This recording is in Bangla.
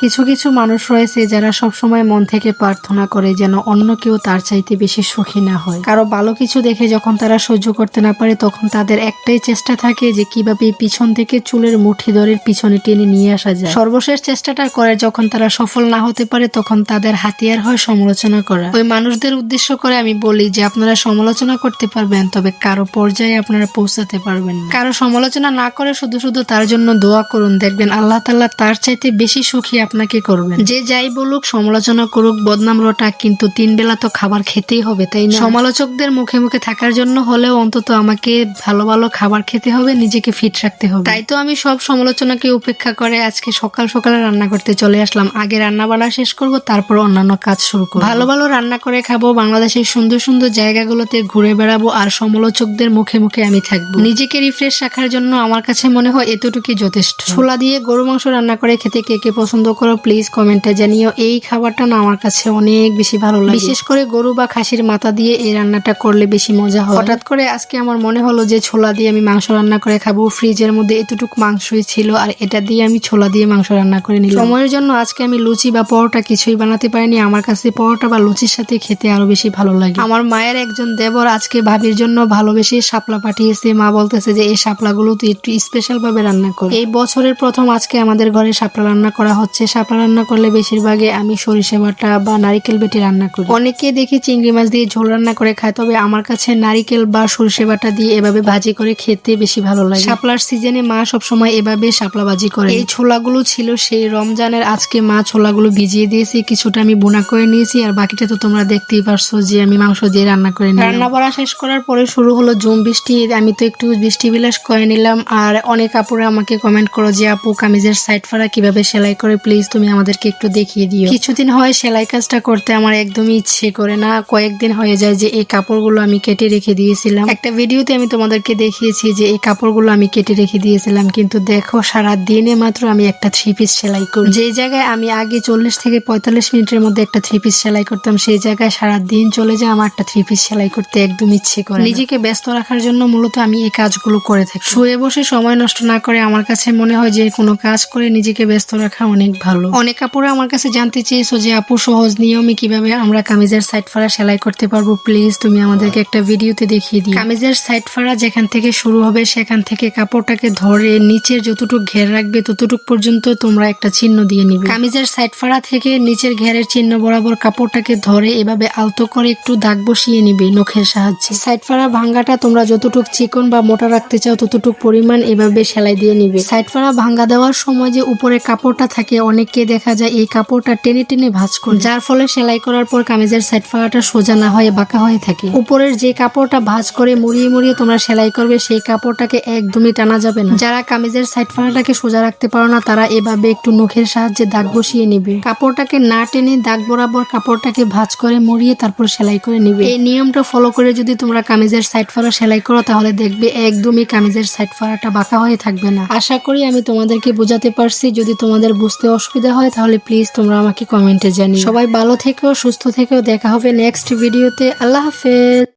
কিছু কিছু মানুষ রয়েছে যারা সবসময় মন থেকে প্রার্থনা করে যেন অন্য কেউ তার চাইতে বেশি সুখী না হয়। কারও ভালো কিছু দেখে যখন তারা সহ্য করতে না পারে, তখন তাদের একটাই চেষ্টা থাকে যে কীভাবে পিছন থেকে চুলের মুঠি দরের পিছনে টেনে নিয়ে আসা যায়। সর্বশেষ চেষ্টাটা করে যখন তারা সফল না হতে পারে, তখন তাদের হাতিয়ার হয় সমালোচনা করা। ওই মানুষদের উদ্দেশ্য করে আমি বলি যে, আপনারা সমালোচনা করতে পারবেন, তবে কারও পর্যায়ে আপনারা পৌঁছাতে পারবেন কারও সমালোচনা না করে শুধু শুধু তার জন্য দোয়া করুন। দেখবেন আল্লাহ তাল্লাহ তার চাইতে বেশি সুখী আপনাকে করবেন? যে যাই বলুক সমালোচনা করুক বদনাম রটা কিন্তু তিন বেলা তো খাবার খেতেই হবে তাই না? সমালোচকদের মুখে মুখে থাকার জন্য হলেও অন্তত আমাকে ভালো ভালো খাবার খেতে হবে নিজেকে ফিট রাখতে হবে। তাই তো আমি সব সমালোচনাকে উপেক্ষা করে আজকে সকাল সকালে রান্না করতে চলে আসলাম। আগে রান্না বান্না শেষ করব তারপর অন্যান্য কাজ শুরু করব। ভালো ভালো রান্না করে খাব বাংলাদেশের সুন্দর সুন্দর জায়গাগুলোতে ঘুরে বেড়াবো আর সমালোচকদের মুখে মুখে আমি থাকব। নিজেকে রিফ্রেশ রাখার জন্য আমার কাছে মনে হয় এতটুকুই যথেষ্ট। ছোলা দিয়ে গরু মাংস রান্না করে খেতে কে কে পছন্দ করো প্লিজ কমেন্টে জানিও। এই খাবারটা না আমার কাছে অনেক বেশি ভালো লাগে। বিশেষ করে গরু বা খাসির মাথা দিয়ে এই রান্নাটা করলে বেশি মজা হয়। হঠাৎ করে আজকে আমার মনে হলো যে ছোলা দিয়ে আমি মাংস রান্না করে খাব। ফ্রিজের মধ্যে এতটুকু মাংসই ছিল আর এটা দিয়ে আমি ছোলা দিয়ে মাংস রান্না করে নিলাম। সময়ের জন্য আজকে আমি লুচি বা পরোটা কিছুই বানাতে পারিনি। আমার কাছে পরোটা বা লুচির সাথে খেতে আরও বেশি ভালো লাগে। আমার মায়ের একজন দেবর আজকে ভাবির জন্য ভালোবেসে শাপলা পাঠিয়েছে। মা বলতেছে যে এই শাপলাগুলো তুই একটু স্পেশাল ভাবে রান্না কর। এই বছরের প্রথম আজকে আমাদের ঘরে শাপলা রান্না করা হচ্ছে। শাপলা রান্না করলে বেশিরভাগে আমি সরিষা বাটা বা নারিকেল বেটে রান্না করি। অনেকে দেখি চিংড়ি মাছ দিয়ে ঝোল রান্না করে খায়, তবে আমার কাছে নারিকেল বা সরিষা বাটা দিয়ে এভাবে ভাজি করে খেতে বেশি ভালো লাগে। শাপলার সিজনে মা সবসময় এভাবে শাপলা ভাজি করে। এই ছোলাগুলো ছিল সেই রমজানের আজকে মা ছোলাগুলো ভিজিয়ে দিয়েছি, কিছুটা আমি বোনা করে নিয়েছি, আর বাকিটা তো তোমরা দেখতেই পারছ যে আমি মাংস দিয়ে রান্না করে নিলাম। রান্না করা শেষ করার পরে শুরু হলো জুম বৃষ্টি, আমি তো একটু বৃষ্টি বিলাস করে নিলাম, আর অনেক আপুরা আমাকে কমেন্ট করো যে, আপু, কামিজের সাইড ফাড়া কীভাবে সেলাই করে প্লিজ তুমি আমাদেরকে একটু দেখিয়ে দিও। কিছুদিন হয় সেলাই কাজটা করতে আমার একদমই ইচ্ছে করে না। কয়েকদিন হয়ে যায় যে এই কাপড়গুলো আমি কেটে রেখে দিয়েছিলাম। একটা ভিডিওতে আমি তোমাদেরকে দেখিয়েছি যে এই কাপড়গুলো আমি কেটে রেখে দিয়েছিলাম। কিন্তু দেখো সারা দিনে মাত্র আমি একটা থ্রি পিস সেলাই করি। যে জায়গায় আমি আগে চল্লিশ থেকে পঁয়তাল্লিশ মিনিটের মধ্যে একটা থ্রি পিস সেলাই করতাম, সেই জায়গায় সারা দিন চলে যায় আমার একটা থ্রি পিস সেলাই করতে একদম ইচ্ছে করে নিজেকে ব্যস্ত রাখার জন্য মূলত আমি এই কাজগুলো করে থাকি। শুয়ে বসে সময় নষ্ট না করে আমার কাছে মনে হয় যে কোনো কাজ করে নিজেকে ব্যস্ত রাখা অনেক ভালো। অনেক আপুরা আমার কাছে জানতে চেয়েছো যে আপু, সহজ নিয়মে কীভাবে আমরা কামিজের সাইড ফাড়া সেলাই করতে পারব? প্লিজ তুমি আমাদেরকে একটা ভিডিওতে দেখিয়ে দিও। কামিজের সাইড ফাড়া যেখান থেকে শুরু হবে, সেখান থেকে কাপড়টাকে ধরে নিচের যতটুকু ঘের রাখবে, ততটুকু পর্যন্ত তোমরা একটা চিহ্ন দিয়ে নিবে। কামিজের সাইড ফাড়া থেকে নিচের ঘেরের চিহ্ন বরাবর কাপড়টাকে ধরে এভাবে আলতো করে একটু দাগ বসিয়ে নিবে নখের সাহায্যে। সাইড ফাড়া ভাঙ্গাটা তোমরা যতটুক চিকন বা মোটা রাখতে চাও, ততটুক পরিমাণ এভাবে সেলাই দিয়ে নিবে। সাইড ফাড়া ভাঙ্গা দেওয়ার সময় যে উপরে কাপড়টা থাকে অনেককে দেখা যায় এই কাপড়টা টেনে টেনে ভাঁজ করে। যার ফলে সেলাই করার পর কামিজের সাইড ফাড়াটা সোজা না হয়ে বাঁকা হয়ে থাকে। উপরের যে কাপড়টা ভাঁজ করে মুড়িয়ে মুড়িয়ে তোমরা সেলাই করবে, সেই কাপড়টাকে একদমই টানা যাবে না। যারা কামিজের সাইড ফাড়াটাকে সোজা রাখতে পারো না, তারা এভাবে একটু নখের সাহায্যে দাগ বসিয়ে নিবে। কাপড়টাকে না টেনে দাগ বরাবর কাপড়টাকে ভাঁজ করে মুড়িয়ে তারপর সেলাই করে নিবে। এই নিয়মটা ফলো করে যদি তোমরা কামিজের সাইড ফাড়া সেলাই করো, তাহলে দেখবে একদমই কামিজের সাইড ফাড়াটা বাঁকা হয়ে থাকবে না। আশা করি আমি তোমাদেরকে বোঝাতে পারছি। যদি তোমাদের বুঝতে অসুবিধা হয়, তাহলে প্লিজ তোমরা আমাকে কমেন্টে জানিও। সবাই ভালো থেকো, সুস্থ থেকেও দেখা হবে নেক্সট ভিডিওতে আল্লাহ হাফেজ।